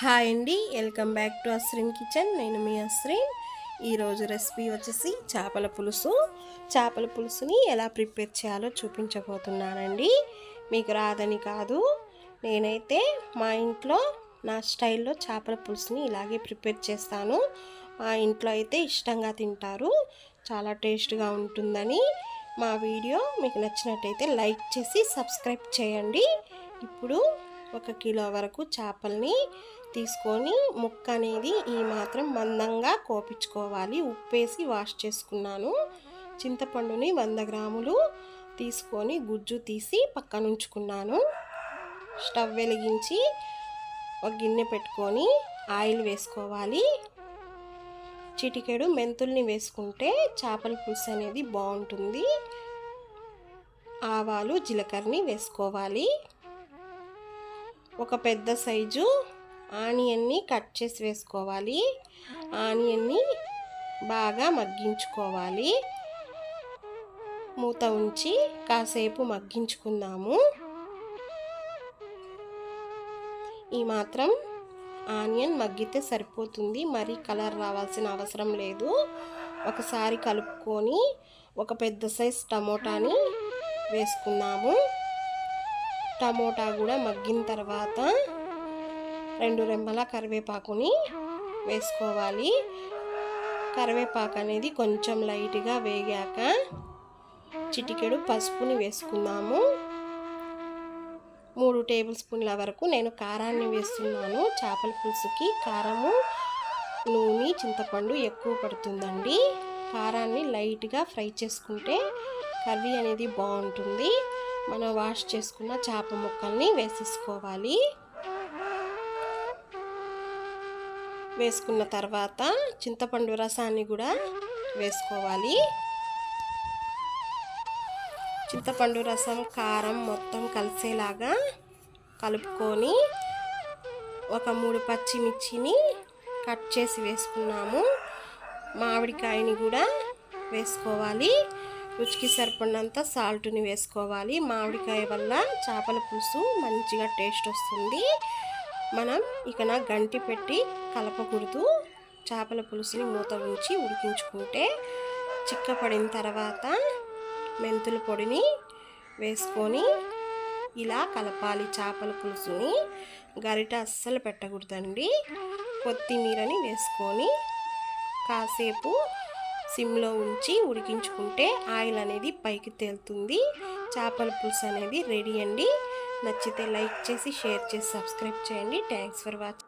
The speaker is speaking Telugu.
హాయ్ అండి welcome back to Asrin kitchen. నేను మీ అస్రిన్ ఈరోజు రెసిపీ వచ్చేసి చేపల పులుసు. చేపల పులుసుని ఎలా ప్రిపేర్ చేయాలో చూపించబోతున్నానండి. మీకు రాదని కాదు నేనైతే మా ఇంట్లో నా స్టైల్లో చేపల పులుసుని ఇలాగే ప్రిపేర్ చేస్తాను. మా ఇంట్లో అయితే ఇష్టంగా తింటారు చాలా టేస్ట్గా ఉంటుందని. మా వీడియో మీకు నచ్చినట్టయితే లైక్ చేసి సబ్స్క్రైబ్ చేయండి. ఇప్పుడు ఒక కిలో వరకు చేపల్ని తీసుకొని ముక్క అనేది ఈ మాత్రం మందంగా కోపించుకోవాలి. ఉప్పేసి వాష్ చేసుకున్నాను. చింతపండుని వంద గ్రాములు తీసుకొని గుజ్జు తీసి పక్కనుంచుకున్నాను. స్టవ్ వెలిగించి ఒక గిన్నె పెట్టుకొని ఆయిల్ వేసుకోవాలి. చిటికెడు మెంతుల్ని వేసుకుంటే చేపల పులుసు అనేది బాగుంటుంది. ఆవాలు జీలకర్రని వేసుకోవాలి. ఒక పెద్ద సైజు ఆనియన్ని కట్ చేసి వేసుకోవాలి. ఆనియన్ని బాగా మగ్గించుకోవాలి. మూత ఉంచి కాసేపు మగ్గించుకుందాము. ఈ మాత్రం ఆనియన్ మగ్గితే సరిపోతుంది. మరి కలర్ రావాల్సిన అవసరం లేదు. ఒకసారి కలుపుకొని ఒక పెద్ద సైజ్ టమోటాని వేసుకున్నాము టమోటా కూడా మగ్గిన తర్వాత రెండు రెమ్మల కరివేపాకుని వేసుకోవాలి. కరివేపాకు అనేది కొంచెం లైట్గా వేగాక చిటికెడు పసుపుని వేసుకున్నాము మూడు టేబుల్ స్పూన్ల వరకు నేను కారాన్ని వేస్తున్నాను. చేపల పులుసుకి కారము నూనె చింతపండు ఎక్కువ పడుతుందండి. కారాన్ని లైట్గా ఫ్రై చేసుకుంటే కర్రీ అనేది బాగుంటుంది. మనం వాష్ చేసుకున్న చేప ముక్కల్ని వేసేసుకోవాలి. వేసుకున్న తర్వాత చింతపండు రసాన్ని కూడా వేసుకోవాలి. చింతపండు రసం కారం మొత్తం కలిసేలాగా కలుపుకొని ఒక మూడు పచ్చిమిర్చిని కట్ చేసి వేసుకున్నాము. మామిడికాయని కూడా వేసుకోవాలి. రుచికి సరిపడినంత సాల్ట్ని వేసుకోవాలి. మామిడికాయ వల్ల చేపల పులుసు మంచిగా టేస్ట్ వస్తుంది. మనం ఇక నా గంటి పెట్టి కలపకూడదు. చేపల పులుసుని మూత ఉంచి ఉడికించుకుంటే చిక్కపడిన తర్వాత మెంతుల పొడిని వేసుకొని ఇలా కలపాలి. చేపల పులుసుని గరిట అస్సలు పెట్టకూడదండి. కొత్తిమీరని వేసుకొని కాసేపు సిమ్లో ఉంచి ఉడికించుకుంటే ఆయిల్ అనేది పైకి తేలుతుంది. చేపల పులుసు అనేది రెడీ అండి. నచ్చితే లైక్ చేసి షేర్ చేసి సబ్స్క్రైబ్ చేయండి. Thanks for watching